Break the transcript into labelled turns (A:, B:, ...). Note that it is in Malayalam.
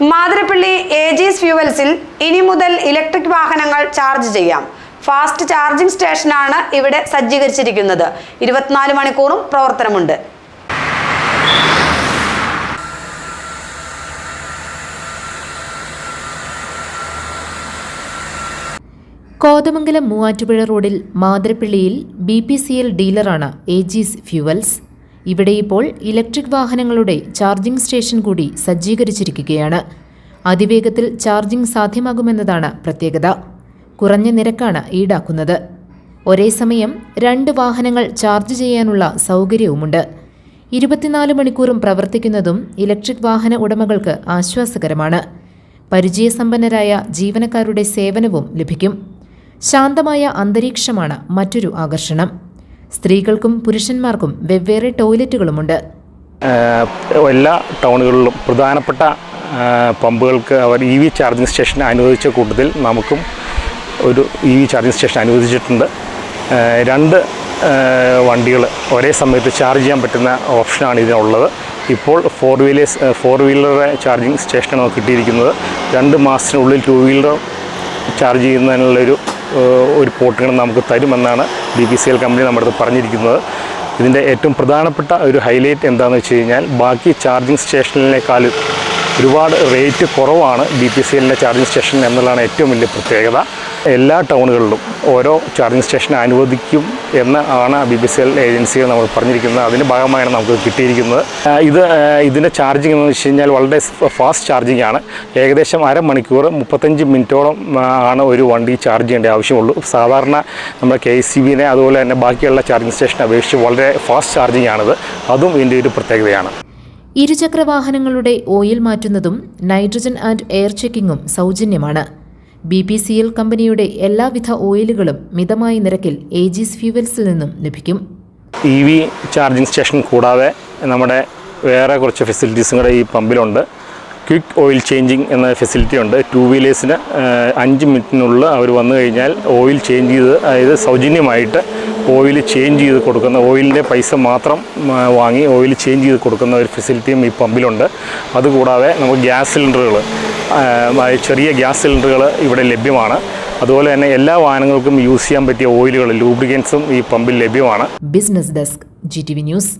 A: മാതിരപ്പള്ളി ഏജീസ് ഫ്യൂവൽസിൽ ഇനി മുതൽ ഇലക്ട്രിക് വാഹനങ്ങൾ ചാർജ് ചെയ്യാം. ഫാസ്റ്റ് ചാർജിംഗ് സ്റ്റേഷനാണ് ഇവിടെ സജ്ജീകരിച്ചിരിക്കുന്നത്. ഇരുപത്തിനാല് മണിക്കൂറും പ്രവർത്തനമുണ്ട്.
B: കോതമംഗലം മൂവാറ്റുപുഴ റോഡിൽ മാതിരപ്പള്ളിയിൽ ബി പി സി എൽ ഡീലറാണ് ഏജീസ് ഫ്യൂവൽസ് ഇവിടെ ഇപ്പോൾ ഇലക്ട്രിക് വാഹനങ്ങളുടെ ചാർജിംഗ് സ്റ്റേഷൻ കൂടി സജ്ജീകരിച്ചിരിക്കുകയാണ്. അതിവേഗത്തിൽ ചാർജിംഗ് സാധ്യമാകുമെന്നതാണ് പ്രത്യേകത. കുറഞ്ഞ നിരക്കാണ് ഈടാക്കുന്നത്. ഒരേ സമയം രണ്ട് വാഹനങ്ങൾ ചാർജ് ചെയ്യാനുള്ള സൗകര്യവുമുണ്ട്. ഇരുപത്തിനാല് മണിക്കൂറും പ്രവർത്തിക്കുന്നതും ഇലക്ട്രിക് വാഹന ഉടമകൾക്ക് ആശ്വാസകരമാണ്. പരിചയസമ്പന്നരായ ജീവനക്കാരുടെ സേവനവും ലഭിക്കും. ശാന്തമായ അന്തരീക്ഷമാണ് മറ്റൊരു ആകർഷണം. സ്ത്രീകൾക്കും പുരുഷന്മാർക്കും വെവ്വേറെ ടോയ്ലറ്റുകളുമുണ്ട്.
C: എല്ലാ ടൗണുകളിലും പ്രധാനപ്പെട്ട പമ്പുകൾക്ക് അവർ ഇ വി ചാർജിങ് സ്റ്റേഷൻ അനുവദിച്ച കൂട്ടത്തിൽ നമുക്കും ഒരു ഇ വി ചാർജിങ് സ്റ്റേഷൻ അനുവദിച്ചിട്ടുണ്ട്. രണ്ട് വണ്ടികൾ ഒരേ സമയത്ത് ചാർജ് ചെയ്യാൻ പറ്റുന്ന ഓപ്ഷനാണ് ഇതിനുള്ളത്. ഇപ്പോൾ ഫോർ വീലേഴ്സ് ഫോർ വീലറുടെ ചാർജിങ് സ്റ്റേഷനാണ് നമുക്ക് കിട്ടിയിരിക്കുന്നത്. രണ്ട് മാസത്തിനുള്ളിൽ ടു വീലർ ചാർജ് ചെയ്യുന്നതിനുള്ളൊരു ഒരു പോർട്ടുകൾ നമുക്ക് തരുമെന്നാണ് B P C L company നമ്മുടെ അടുത്ത് പറഞ്ഞിരിക്കുന്നത്. ഇതിന്റെ ഏറ്റവും പ്രധാനപ്പെട്ട ഒരു ഹൈലൈറ്റ് എന്താണെന്ന് വെച്ച് കഴിഞ്ഞാൽ ബാക്കി ചാർജിങ് സ്റ്റേഷനിലേക്കാളും ഒരുപാട് റേറ്റ് കുറവാണ് ബി പി സി എല്ലിന്റെ ചാർജിങ് സ്റ്റേഷൻ എന്നുള്ളതാണ് ഏറ്റവും വലിയ പ്രത്യേകത. എല്ലാ ടൗണുകളിലും ഓരോ ചാർജിങ് സ്റ്റേഷൻ അനുവദിക്കും എന്ന് ആണ് ബി പി സി എൽ ഏജൻസികൾ നമ്മൾ പറഞ്ഞിരിക്കുന്നത്. അതിന്റെ ഭാഗമായാണ് നമുക്ക് കിട്ടിയിരിക്കുന്നത്. ഇത് ഇതിന്റെ ചാർജിങ് എന്ന് വെച്ച് കഴിഞ്ഞാൽ വളരെ ഫാസ്റ്റ് ചാർജിങ് ആണ്. ഏകദേശം അരമണിക്കൂർ മുപ്പത്തഞ്ച് മിനിറ്റോളം ആണ് ഒരു വണ്ടി ചാർജ് ചെയ്യേണ്ട ആവശ്യമുള്ളൂ. സാധാരണ നമ്മുടെ കെ സി ബിനെ അതുപോലെ തന്നെ ബാക്കിയുള്ള ചാർജിങ് സ്റ്റേഷനെ അപേക്ഷിച്ച് വളരെ ഫാസ്റ്റ് ചാർജിങ് ആണിത്. അതും ഇതിന്റെ ഒരു പ്രത്യേകതയാണ്.
B: ഇരുചക്ര വാഹനങ്ങളുടെ ഓയിൽ മാറ്റുന്നതും നൈട്രജൻ ആൻഡ് എയർ ചെക്കിങ്ങും സൗജന്യമാണ്. ബി പി സി എൽ കമ്പനിയുടെ എല്ലാവിധ ഓയിലുകളും മിതമായ നിരക്കിൽ ഏജീസ് ഫ്യൂവൽസിൽ നിന്നും ലഭിക്കും.
C: ഇ വി ചാർജിംഗ് സ്റ്റേഷൻ കൂടാതെ നമ്മുടെ വേറെ കുറച്ച് ഫെസിലിറ്റീസും കൂടെ ഈ പമ്പിലുണ്ട്. ക്വിക്ക് ഓയിൽ ചേഞ്ചിങ് എന്ന ഫെസിലിറ്റി ഉണ്ട്. ടു വീലേഴ്സിന് അഞ്ച് മിനിറ്റിനുള്ളിൽ അവർ വന്നു കഴിഞ്ഞാൽ ഓയിൽ ചേഞ്ച് ചെയ്ത് അതായത് സൗജന്യമായിട്ട് ഓയിൽ ചേഞ്ച് ചെയ്ത് കൊടുക്കുന്ന ഓയിലിന്റെ പൈസ മാത്രം വാങ്ങി ഓയിൽ ചേഞ്ച് ചെയ്ത് കൊടുക്കുന്ന ഒരു ഫെസിലിറ്റിയും ഈ പമ്പിലുണ്ട്. അതുകൂടാതെ നമുക്ക് ഗ്യാസ് സിലിണ്ടറുകൾ ചെറിയ ഗ്യാസ് സിലിണ്ടറുകൾ ഇവിടെ ലഭ്യമാണ്. അതുപോലെ തന്നെ എല്ലാ വാഹനങ്ങൾക്കും യൂസ് ചെയ്യാൻ പറ്റിയ ഓയിലുകൾ ലൂബ്രിക്കൻസും ഈ പമ്പിൽ ലഭ്യമാണ്.
B: Business desk G T V news